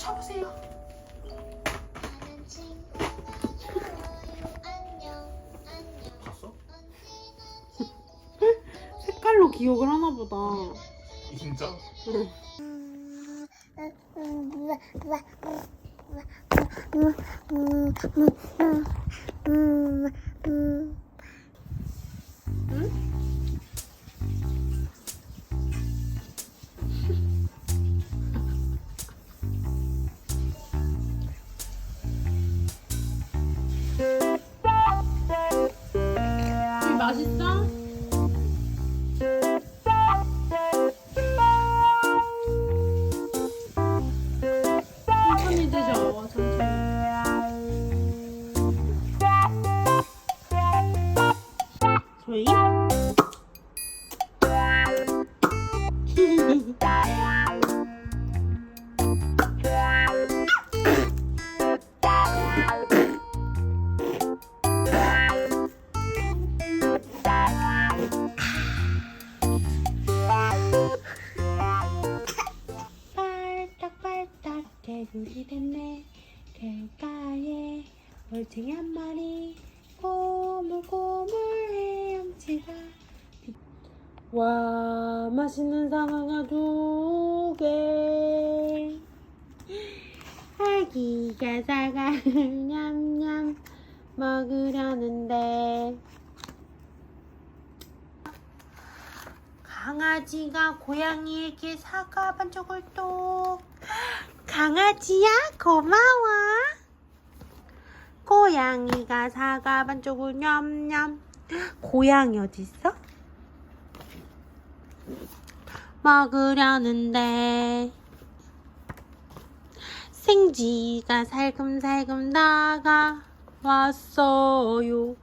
쳐보세요. 봤어? 색깔로 기억을 하나 보다. 진짜? 물 맛있는 상어가 두 개. 아기가 사과를 냠냠 먹으려는데. 강아지가 고양이에게 사과 반쪽을 또. 강아지야 고마워. 고양이가 사과 반쪽을 냠냠. 고양이 어딨어? 먹으려는데. 생쥐가 살금살금 다가왔어요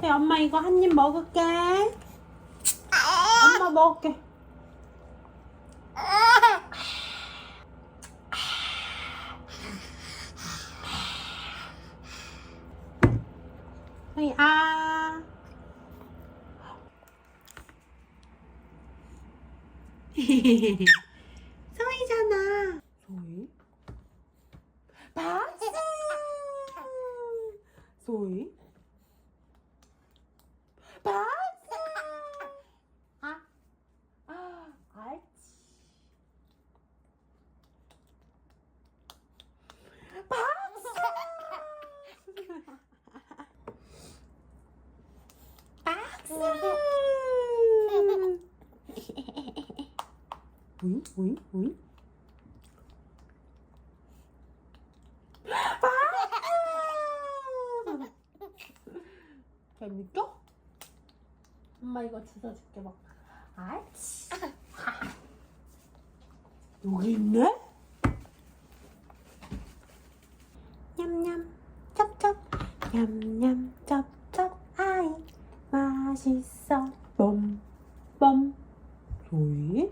네, 엄마 이거 한 입 먹을게. 엄마 먹을게. 소희 아. 소희잖아. 소희? 박수. 소희? 박수. 아, 아, 알지. 박수. 박수. 오잉, 오잉, 오잉. 박수. 재밌죠? 엄마 이거 주워줄게 막. 아이치. 여기 있네? 냠냠 쩝쩝 냠냠 쩝쩝 아이 맛있어 bom범 소희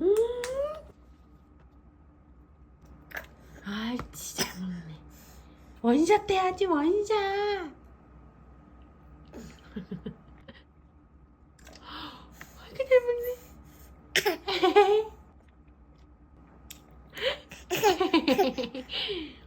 음. 아이치 잘 먹네. 원샷 해야지 원샷. 이렇게 잘 먹네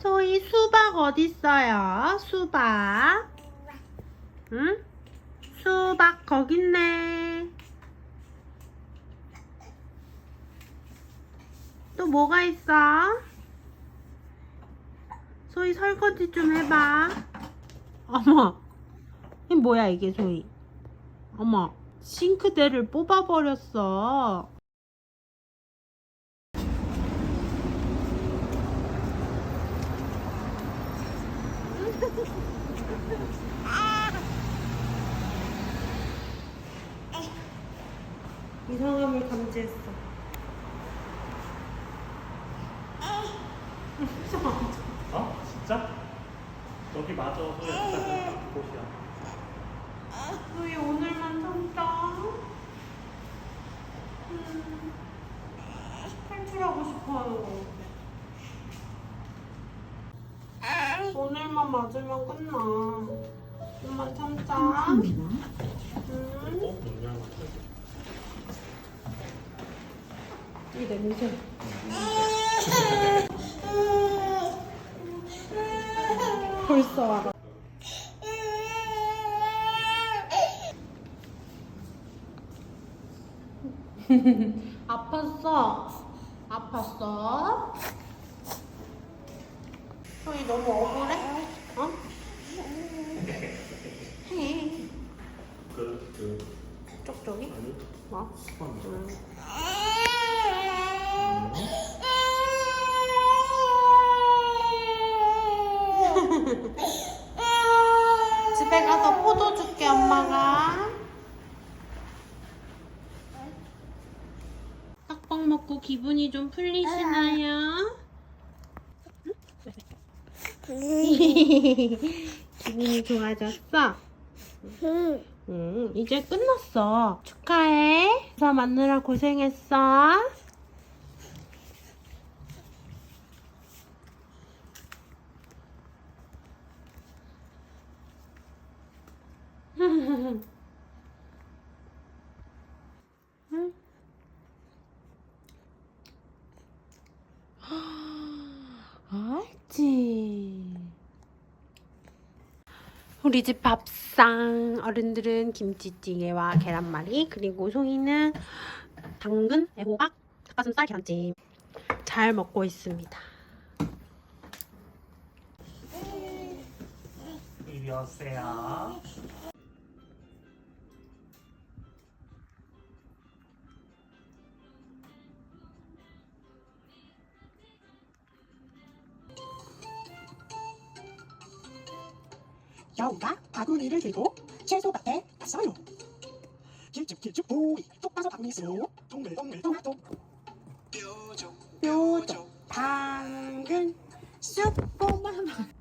소희 수박 어딨어요? 수박 응? 수박 거기 있네 또 뭐가 있어? 소희 설거지 좀 해봐. 어머, 이 뭐야 이게 소희? 어머, 싱크대를 뽑아버렸어. 이상함을 감지했어. 어? 진짜? 여기 맞아. 진짜 그 곳이야. 소희 오늘만 참자. 음, 탈출하고 싶어 하는 거 같아. 오늘만 맞으면 끝나. 좀만 참자. 음. 어? 뭐냐? 이 냄새. 벌써 알아. 아팠어? 아팠어? 소희 너무 억울해? 어? 해. 그, 그, 쪽쪽이? 아니, 뭐? 수건. 음. 집에 가서 포도 줄게 엄마가 떡볶 먹고 기분이 좀 풀리시나요? 기분이 좋아졌어? 응, 이제 끝났어. 축하해. 저 만느라 고생했어. 응? 알지. 우리 집 밥상 어른들은 김치찌개와 계란말이 그리고 송이는 당근, 애호박, 닭가슴살, 계란찜 잘 먹고 있습니다. 이리 오세요. 여우가 바구니를 들고 채소밭에 갔어요. 길쭉 길쭉 보이. 쏙 빠져 박미소 동글동글 토마토 뾰족 뾰족, 당근, 쑥고마마.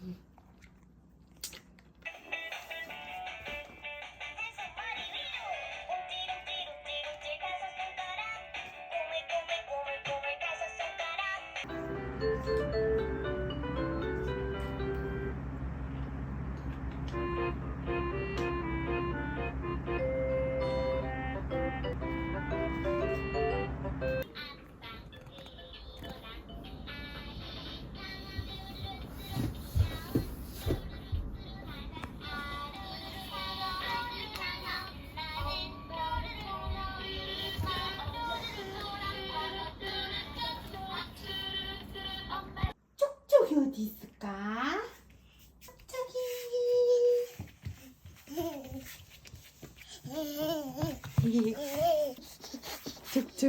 쪽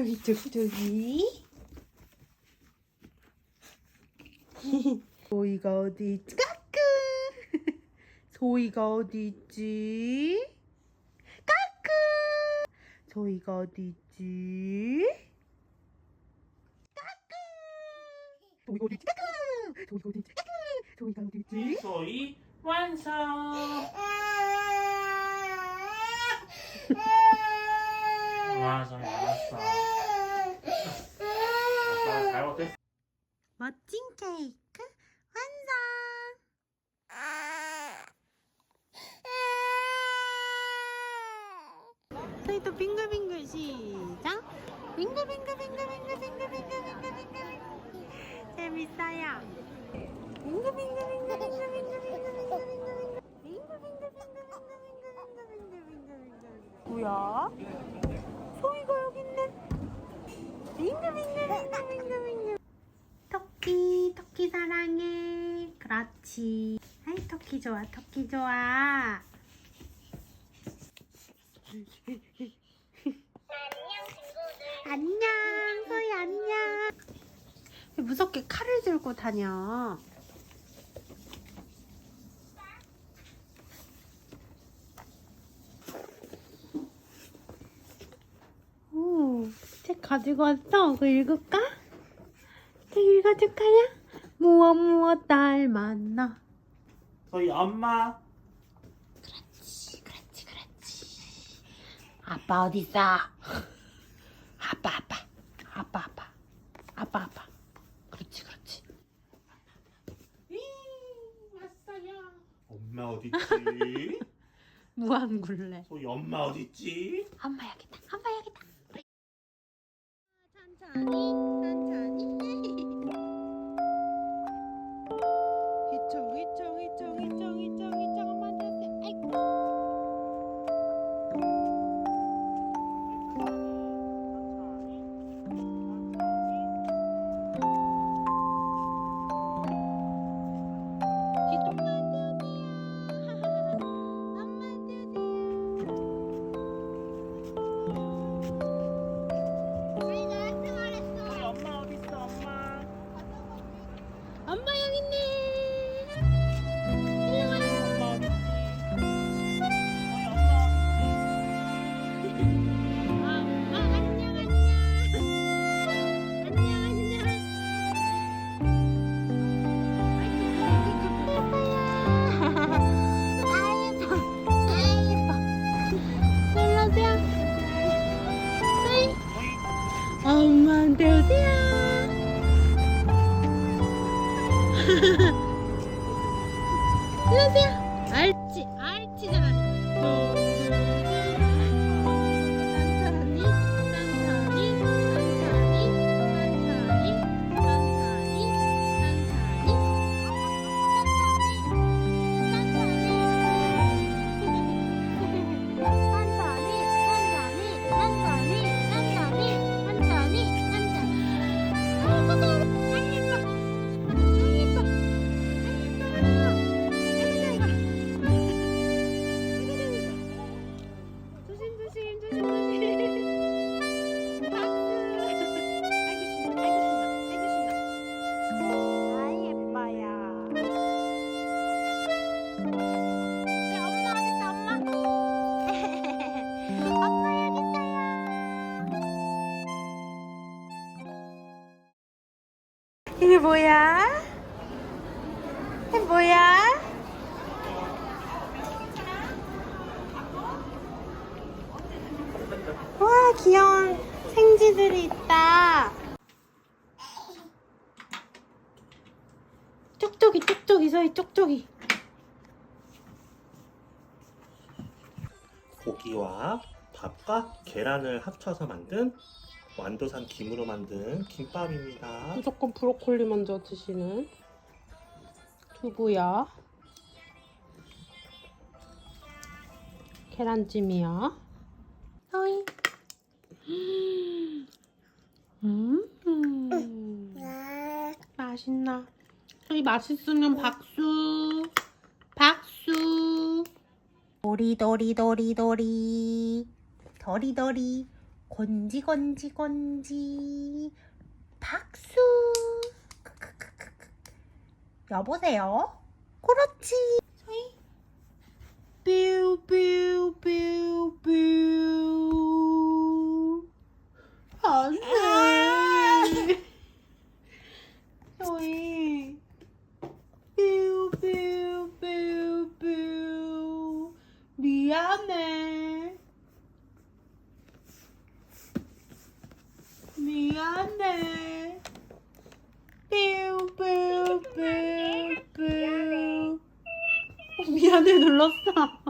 쪽쪽이 쪽쪽이. 소희가 어디 있지? 까끄. 소희가 어디 있지? 까끄. 소희가 어디 있지? 까끄. 소희가 어디 있지? 까까! 소희가 어디 있지? 까까! 소희가 어디 있지? 소희 완성. 알았어, 알았어. 아빠가 멋진 케이크 완성. 저희도 빙글빙글 시작. 빙글빙글빙글빙글빙글빙글빙글빙글 재밌어요. 빙글빙글빙글빙글빙글빙글빙글 빙글빙글빙글빙글빙글빙글빙글 뭐야? 소희가 여기 있네. 빙글빙글빙글빙글빙글 토끼 토끼 사랑해. 그렇지. 아이 토끼 좋아 토끼 좋아. 안녕 소희 안녕. 왜 무섭게 칼을 들고 다녀 오, 책 가지고 왔어? 그거 읽을까? 책 읽어줄까요? 무엇 무엇 닮았나? 소희 엄마. 그렇지, 그렇지, 그렇지. 아빠 어디 있어? 아빠, 아빠, 아빠, 아빠, 아빠, 아빠. 그렇지, 그렇지. 왔어요. 엄마 어디 있지? 무한굴레. 소희 엄마 어디 있지? 엄마 여기다, 엄마 여기다. 천천히, 천천히. Ha ha ha! 이게 뭐야? 이게 뭐야? 와 귀여운 생쥐들이 있다 쪽쪽이 쪽쪽이 서희 쪽쪽이 고기와 밥과 계란을 합쳐서 만든 완도산 김으로 만든 김밥입니다. 무조건 브로콜리 먼저 드시는 두부야. 계란찜이야. 서희 음. 맛있나? 저기 맛있으면 박수. 박수. 도리도리도리도리. 도리도리 건지 건지 건지. 박수. 여보세요? 그렇지. 소이 뾰뾰뾰뾰. 안돼. 아. 소이 뾰뾰뾰뾰. 미안해. 뾰뾰뾰뾰. 어, 미안해 눌렀어.